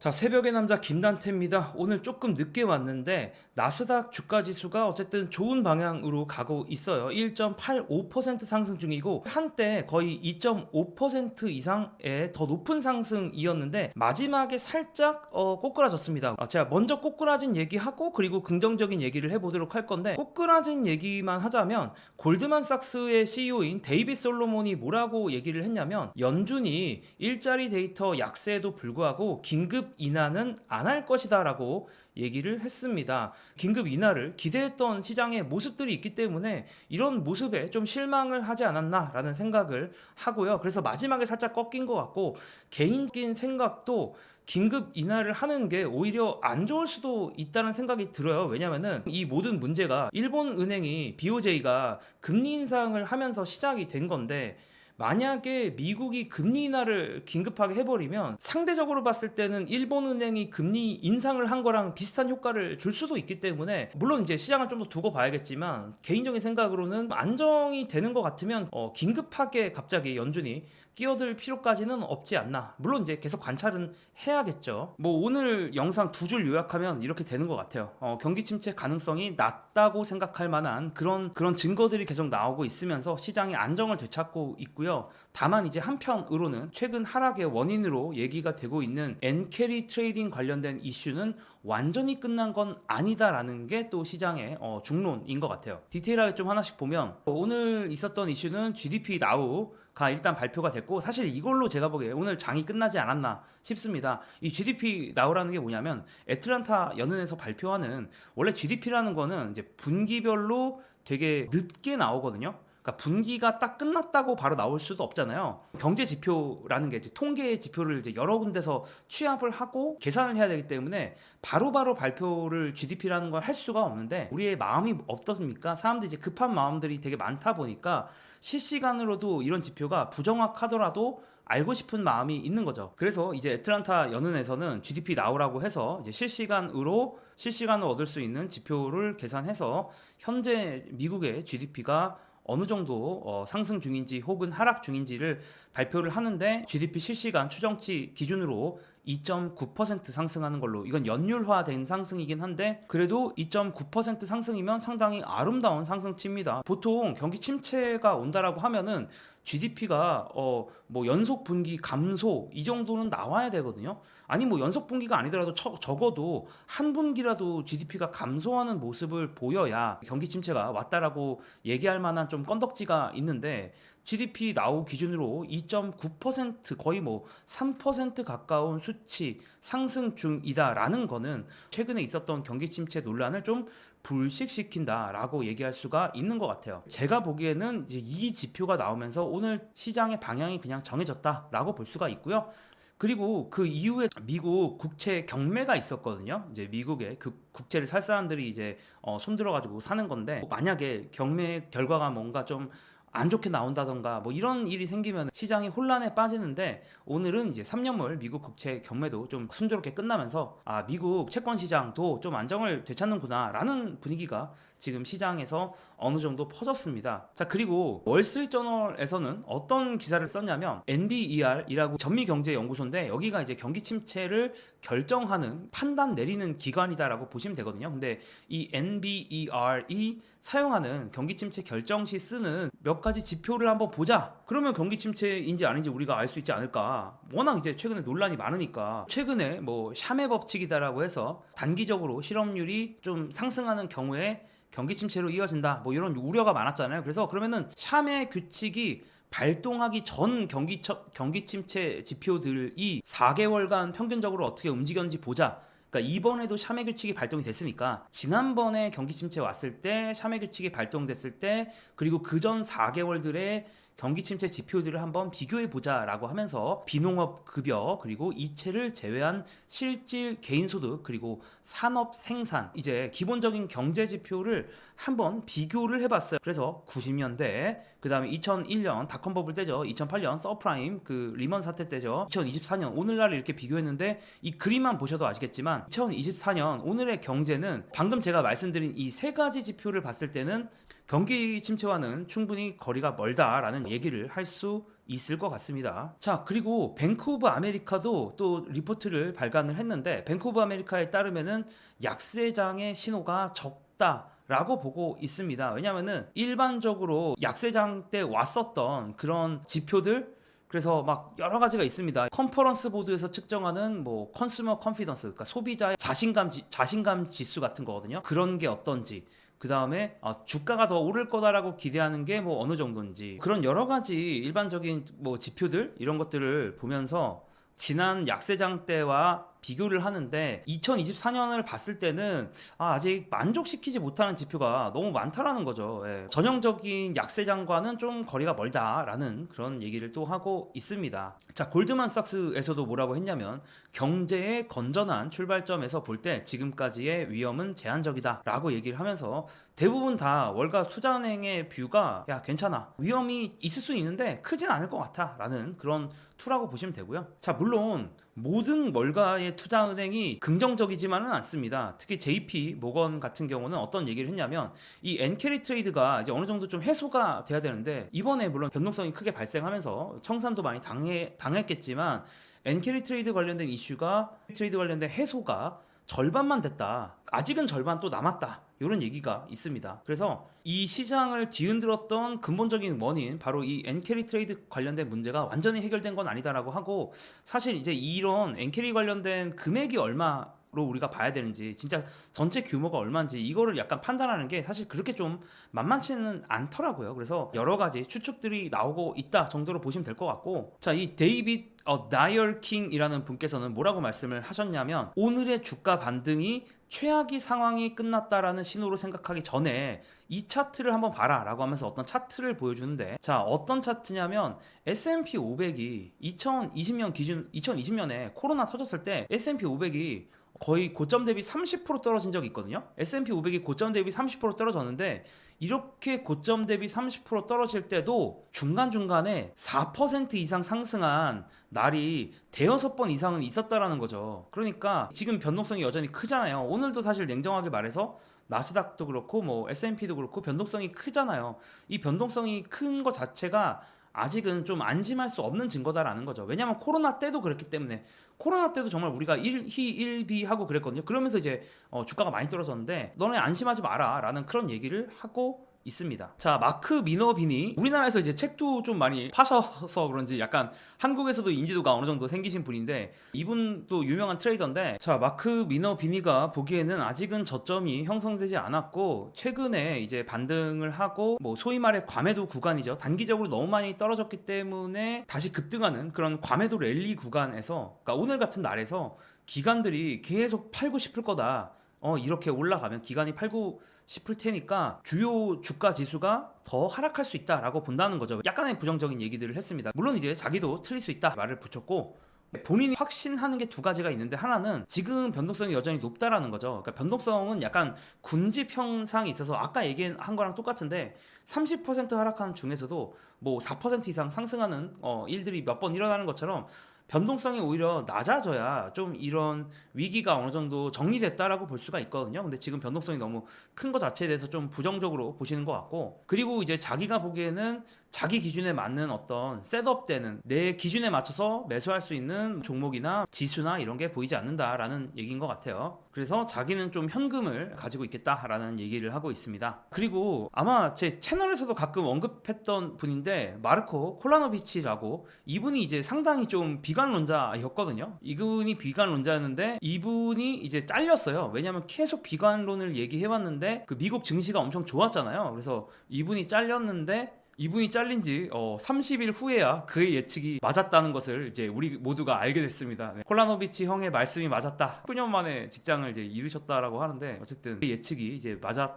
자, 새벽의 남자 김단태입니다. 오늘 조금 늦게 왔는데 나스닥 주가 지수가 어쨌든 좋은 방향으로 가고 있어요. 1.85% 상승 중이고 한때 거의 2.5% 이상의 더 높은 상승이었는데 마지막에 살짝 어, 꼬꾸라졌습니다. 아, 제가 먼저 꼬꾸라진 얘기하고 그리고 긍정적인 얘기를 해보도록 할 건데 꼬꾸라진 얘기만 하자면 골드만삭스의 CEO인 데이비 솔로몬이 뭐라고 얘기를 했냐면 연준이 일자리 데이터 약세에도 불구하고 긴급 인하는 안 할 것이다라고 얘기를 했습니다. 긴급 인하를 기대했던 시장의 모습들이 있기 때문에 이런 모습에 좀 실망을 하지 않았나라는 생각을 하고요. 그래서 마지막에 살짝 꺾인 것 같고 개인적인 생각도 긴급 인하를 하는 게 오히려 안 좋을 수도 있다는 생각이 들어요. 왜냐면은 이 모든 문제가 일본 은행이 BOJ가 금리 인상을 하면서 시작이 된 건데 만약에 미국이 금리 인하를 긴급하게 해버리면 상대적으로 봤을 때는 일본 은행이 금리 인상을 한 거랑 비슷한 효과를 줄 수도 있기 때문에 물론 이제 시장을 좀 더 두고 봐야겠지만 개인적인 생각으로는 안정이 되는 것 같으면 어, 긴급하게 갑자기 연준이 끼어들 필요까지는 없지 않나. 물론 이제 계속 관찰은 해야겠죠. 뭐 오늘 영상 두 줄 요약하면 이렇게 되는 것 같아요. 어, 경기 침체 가능성이 낮 다고 생각할 만한 그런 그런 증거들이 계속 나오고 있으면서 시장이 안정을 되찾고 있고요. 다만 이제 한편으로는 최근 하락의 원인으로 얘기가 되고 있는 엔캐리 트레이딩 관련된 이슈는 완전히 끝난 건 아니다라는 게 또 시장의 어, 중론인 것 같아요. 디테일하게 좀 하나씩 보면 오늘 있었던 이슈는 GDP 나우 가 일단 발표가 됐고 사실 이걸로 제가 보기에 오늘 장이 끝나지 않았나 싶습니다. 이 GDP 나오라는 게 뭐냐면 애틀란타 연은에서 발표하는 원래 GDP라는 거는 이제 분기별로 되게 늦게 나오거든요. 그러니까 분기가 딱 끝났다고 바로 나올 수도 없잖아요. 경제 지표라는 게 이제 통계 지표를 이제 여러 군데서 취합을 하고 계산을 해야 되기 때문에 바로바로 발표를 GDP라는 걸 할 수가 없는데 우리의 마음이 어떻습니까? 사람들이 이제 급한 마음들이 되게 많다 보니까 실시간으로도 이런 지표가 부정확하더라도 알고 싶은 마음이 있는 거죠. 그래서 이제 애틀란타 연은에서는 GDP 나오라고 해서 이제 실시간으로 실시간으로 얻을 수 있는 지표를 계산해서 현재 미국의 GDP가 어느 정도 어, 상승 중인지 혹은 하락 중인지를 발표를 하는데 GDP 실시간 추정치 기준으로 2.9% 상승하는 걸로 이건 연율화된 상승이긴 한데 그래도 2.9% 상승이면 상당히 아름다운 상승치입니다. 보통 경기 침체가 온다라고 하면은 GDP가 어 뭐 연속 분기 감소 이 정도는 나와야 되거든요. 아니 뭐 연속 분기가 아니더라도 처- 적어도 한 분기라도 GDP가 감소하는 모습을 보여야 경기 침체가 왔다라고 얘기할 만한 좀 건덕지가 있는데 GDP 나오 기준으로 2.9% 거의 뭐 3% 가까운 수치 상승 중이다라는 거는 최근에 있었던 경기 침체 논란을 좀 불식시킨다라고 얘기할 수가 있는 것 같아요. 제가 보기에는 이제 이 지표가 나오면서 오늘 시장의 방향이 그냥 정해졌다라고 볼 수가 있고요. 그리고 그 이후에 미국 국채 경매가 있었거든요. 이제 미국에 그 국채를 살 사람들이 이제 어, 손들어 가지고 사는 건데 만약에 경매 결과가 뭔가 좀 안 좋게 나온다던가 뭐 이런 일이 생기면 시장이 혼란에 빠지는데 오늘은 이제 3년물 미국 국채 경매도 좀 순조롭게 끝나면서 아 미국 채권 시장도 좀 안정을 되찾는구나 라는 분위기가 지금 시장에서 어느 정도 퍼졌습니다. 자 그리고 월스트리트저널에서는 어떤 기사를 썼냐면 NBER이라고 전미경제연구소인데 여기가 이제 경기 침체를 결정하는 판단 내리는 기관이다라고 보시면 되거든요. 근데 이 NBER이 사용하는 경기 침체 결정 시 쓰는 몇 가지 지표를 한번 보자. 그러면 경기 침체인지 아닌지 우리가 알 수 있지 않을까. 워낙 이제 최근에 논란이 많으니까 최근에 뭐 샤메 법칙이다라고 해서 단기적으로 실업률이 좀 상승하는 경우에 경기 침체로 이어진다. 뭐 이런 우려가 많았잖아요. 그래서 그러면은 샤메 규칙이 발동하기 전 경기 처, 경기 침체 지표들이 4개월간 평균적으로 어떻게 움직였는지 보자. 그러니까 이번에도 샤메 규칙이 발동이 됐으니까 지난번에 경기 침체 왔을 때 샤메 규칙이 발동됐을 때 그리고 그 전 4개월들의 경기 침체 지표들을 한번 비교해 보자라고 하면서 비농업 급여 그리고 이체를 제외한 실질 개인 소득 그리고 산업 생산 이제 기본적인 경제 지표를 한번 비교를 해봤어요. 그래서 90년대 그 다음에 2001년 닷컴 버블 때죠. 2008년 서프라임 그 리먼 사태 때죠. 2024년 오늘날 이렇게 비교했는데 이 그림만 보셔도 아시겠지만 2024년 오늘의 경제는 방금 제가 말씀드린 이 세 가지 지표를 봤을 때는 경기 침체와는 충분히 거리가 멀다라는 얘기를 할 수 있을 것 같습니다. 자, 그리고 뱅크 오브 아메리카도 또 리포트를 발간을 했는데 뱅크 오브 아메리카에 따르면은 약세장의 신호가 적다. 라고 보고 있습니다. 왜냐면은 일반적으로 약세장 때 왔었던 그런 지표들 그래서 막 여러 가지가 있습니다. 컨퍼런스 보드에서 측정하는 뭐 컨슈머 컨피던스, 그러니까 소비자의 자신감 지, 자신감 지수 같은 거거든요. 그런 게 어떤지. 그 다음에 주가가 더 오를 거다라고 기대하는 게 뭐 어느 정도인지 그런 여러 가지 일반적인 뭐 지표들 이런 것들을 보면서 지난 약세장 때와 비교를 하는데 2024년을 봤을 때는 아, 직 만족시키지 못하는 지표가 너무 많다라는 거죠. 예. 전형적인 약세장과는 좀 거리가 멀다라는 그런 얘기를 또 하고 있습니다. 자, 골드만삭스에서도 뭐라고 했냐면 경제의 건전한 출발점에서 볼 때 지금까지의 위험은 제한적이다라고 얘기를 하면서 대부분 다 월가 투자은행의 뷰가 야 괜찮아 위험이 있을 수 있는데 크진 않을 것 같아라는 그런 투라고 보시면 되고요. 자 물론 모든 월가의 투자은행이 긍정적이지만은 않습니다. 특히 JP 모건 같은 경우는 어떤 얘기를 했냐면 이 엔캐리 트레이드가 이제 어느 정도 좀 해소가 돼야 되는데 이번에 물론 변동성이 크게 발생하면서 청산도 많이 당해, 당했겠지만 엔캐리 트레이드 관련된 이슈가 트레이드 관련된 해소가 절반만 됐다. 아직은 절반 또 남았다. 이런 얘기가 있습니다. 그래서 이 시장을 뒤흔들었던 근본적인 원인 바로 이 엔캐리 트레이드 관련된 문제가 완전히 해결된 건 아니다라고 하고 사실 이제 이런 엔캐리 관련된 금액이 얼마 로 우리가 봐야 되는지 진짜 전체 규모가 얼마인지 이거를 약간 판단하는 게 사실 그렇게 좀 만만치는 않더라고요. 그래서 여러 가지 추측들이 나오고 있다 정도로 보시면 될 것 같고 자 이 데이빗 어, 다이얼 킹이라는 분께서는 뭐라고 말씀을 하셨냐면 오늘의 주가 반등이 최악의 상황이 끝났다라는 신호로 생각하기 전에 이 차트를 한번 봐라 라고 하면서 어떤 차트를 보여주는데 자 어떤 차트냐면 S&P 500이 2020년 기준 2020년에 코로나 터졌을 때 S&P 500이 거의 고점 대비 30% 떨어진 적이 있거든요. S&P 500이 고점 대비 30% 떨어졌는데 이렇게 고점 대비 30% 떨어질 때도 중간중간에 4% 이상 상승한 날이 대여섯 번 이상은 있었다라는 거죠. 그러니까 지금 변동성이 여전히 크잖아요. 오늘도 사실 냉정하게 말해서 나스닥도 그렇고 뭐 S&P도 그렇고 변동성이 크잖아요. 이 변동성이 큰 것 자체가 아직은 좀 안심할 수 없는 증거다라는 거죠. 왜냐하면 코로나 때도 그랬기 때문에 코로나 때도 정말 우리가 일희 일비 하고 그랬거든요. 그러면서 이제 어, 주가가 많이 떨어졌는데 너네 안심하지 마라라는 그런 얘기를 하고 있습니다. 자, 마크 미너빈이 우리나라에서 이제 책도 좀 많이 파셔서 그런지 약간 한국에서도 인지도가 어느 정도 생기신 분인데 이분도 유명한 트레이더인데 자, 마크 미너비니가 보기에는 아직은 저점이 형성되지 않았고 최근에 이제 반등을 하고 뭐 소위 말해 과매도 구간이죠. 단기적으로 너무 많이 떨어졌기 때문에 다시 급등하는 그런 과매도 랠리 구간에서 그러니까 오늘 같은 날에서 기관들이 계속 팔고 싶을 거다. 어, 이렇게 올라가면 기관이 팔고 싶을 테니까 주요 주가 지수가 더 하락할 수 있다라고 본다는 거죠. 약간의 부정적인 얘기들을 했습니다. 물론 이제 자기도 틀릴 수 있다 말을 붙였고 본인이 확신하는 게 두 가지가 있는데 하나는 지금 변동성이 여전히 높다라는 거죠. 그러니까 변동성은 약간 군집 형상이 있어서 아까 얘기한 거랑 똑같은데 30% 하락하는 중에서도 뭐 4% 이상 상승하는 어, 일들이 몇 번 일어나는 것처럼 변동성이 오히려 낮아져야 좀 이런 위기가 어느 정도 정리됐다라고 볼 수가 있거든요. 근데 지금 변동성이 너무 큰 것 자체에 대해서 좀 부정적으로 보시는 것 같고 그리고 이제 자기가 보기에는 자기 기준에 맞는 어떤 셋업되는 내 기준에 맞춰서 매수할 수 있는 종목이나 지수나 이런 게 보이지 않는다라는 얘기인 것 같아요. 그래서 자기는 좀 현금을 가지고 있겠다라는 얘기를 하고 있습니다. 그리고 아마 제 채널에서도 가끔 언급했던 분인데 마르코 콜라노비치라고 이분이 이제 상당히 좀 비관론자였거든요. 이분이 비관론자였는데 이분이 이제 잘렸어요. 왜냐하면 계속 비관론을 얘기해왔는데 그 미국 증시가 엄청 좋았잖아요. 그래서 이분이 잘렸는데 이분이 잘린 지 어, 30일 후에야 그의 예측이 맞았다는 것을 이제 우리 모두가 알게 됐습니다. 네. 콜라노비치 형의 말씀이 맞았다. 9년 만에 직장을 이제 잃으셨다라고 하는데 어쨌든 그 예측이 이제 맞았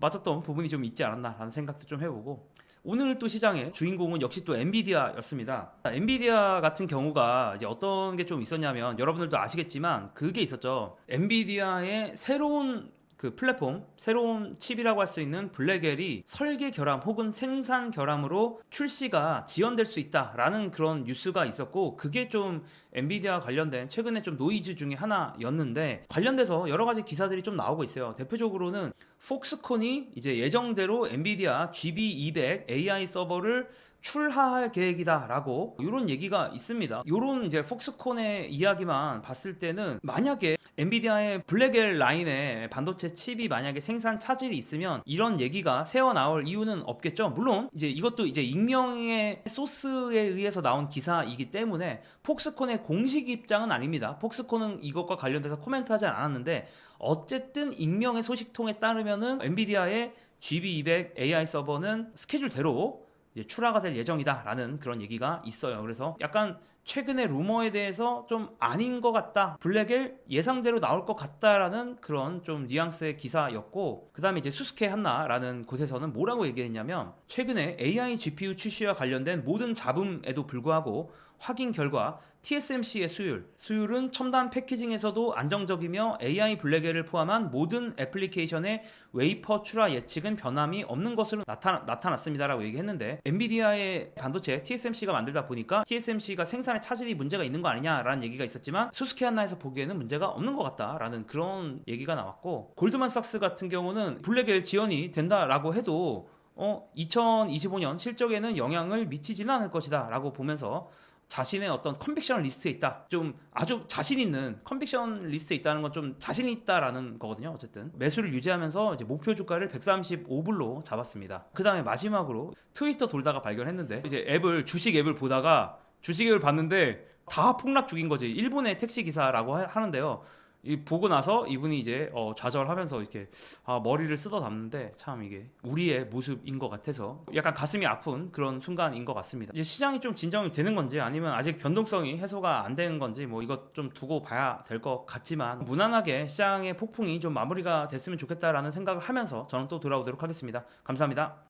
맞았던 부분이 좀 있지 않았나라는 생각도 좀 해보고 오늘 또 시장의 주인공은 역시 또 엔비디아였습니다. 엔비디아 같은 경우가 이제 어떤 게 좀 있었냐면 여러분들도 아시겠지만 그게 있었죠. 엔비디아의 새로운 그 플랫폼 새로운 칩이라고 할 수 있는 블랙엘이 설계 결함 혹은 생산 결함으로 출시가 지연될 수 있다라는 그런 뉴스가 있었고 그게 좀 엔비디아 관련된 최근에 좀 노이즈 중에 하나였는데 관련돼서 여러 가지 기사들이 좀 나오고 있어요. 대표적으로는 폭스콘이 이제 예정대로 엔비디아 GB200 AI 서버를 출하할 계획이다라고 이런 얘기가 있습니다. 이런 이제 폭스콘의 이야기만 봤을 때는 만약에 엔비디아의 블랙엘 라인에 반도체 칩이 만약에 생산 차질이 있으면 이런 얘기가 새어 나올 이유는 없겠죠. 물론 이제 이것도 이제 익명의 소스에 의해서 나온 기사이기 때문에 폭스콘의 공식 입장은 아닙니다. 폭스콘은 이것과 관련돼서 코멘트하지 않았는데 어쨌든 익명의 소식통에 따르면은 엔비디아의 GB200 AI 서버는 스케줄대로 출하가 될 예정이다라는 그런 얘기가 있어요. 그래서 약간 최근의 루머에 대해서 좀 아닌 것 같다. 블랙엘 예상대로 나올 것 같다라는 그런 좀 뉘앙스의 기사였고, 그 다음에 이제 수스케 한나라는 곳에서는 뭐라고 얘기했냐면, 최근에 AI GPU 출시와 관련된 모든 잡음에도 불구하고 확인 결과 TSMC의 수율, 수율은 첨단 패키징에서도 안정적이며 AI 블랙엘을 포함한 모든 애플리케이션의 웨이퍼 출하 예측은 변함이 없는 것으로 나타, 나타났습니다라고 얘기했는데 엔비디아의 반도체 TSMC가 만들다 보니까 TSMC가 생산에 차질이 문제가 있는 거 아니냐라는 얘기가 있었지만 수스케 한나에서 보기에는 문제가 없는 것 같다라는 그런 얘기가 나왔고 골드만삭스 같은 경우는 블랙엘 지원이 된다라고 해도 어 2025년 실적에는 영향을 미치지는 않을 것이다 라고 보면서 자신의 어떤 컨빅션 리스트에 있다. 좀 아주 자신 있는 컨빅션 리스트에 있다는 건 좀 자신 있다라는 거거든요. 어쨌든 매수를 유지하면서 이제 목표 주가를 135불로 잡았습니다. 그 다음에 마지막으로 트위터 돌다가 발견했는데 이제 앱을 주식 앱을 보다가 주식 앱을 봤는데 다 폭락 중인 거지. 일본의 택시 기사라고 하- 하는데요. 이 보고 나서 이분이 이제 어, 좌절하면서 이렇게 아, 머리를 쓰다 담는데 참 이게 우리의 모습인 것 같아서 약간 가슴이 아픈 그런 순간인 것 같습니다. 이제 시장이 좀 진정이 되는 건지 아니면 아직 변동성이 해소가 안 되는 건지 뭐 이것 좀 두고 봐야 될 것 같지만 무난하게 시장의 폭풍이 좀 마무리가 됐으면 좋겠다라는 생각을 하면서 저는 또 돌아오도록 하겠습니다. 감사합니다.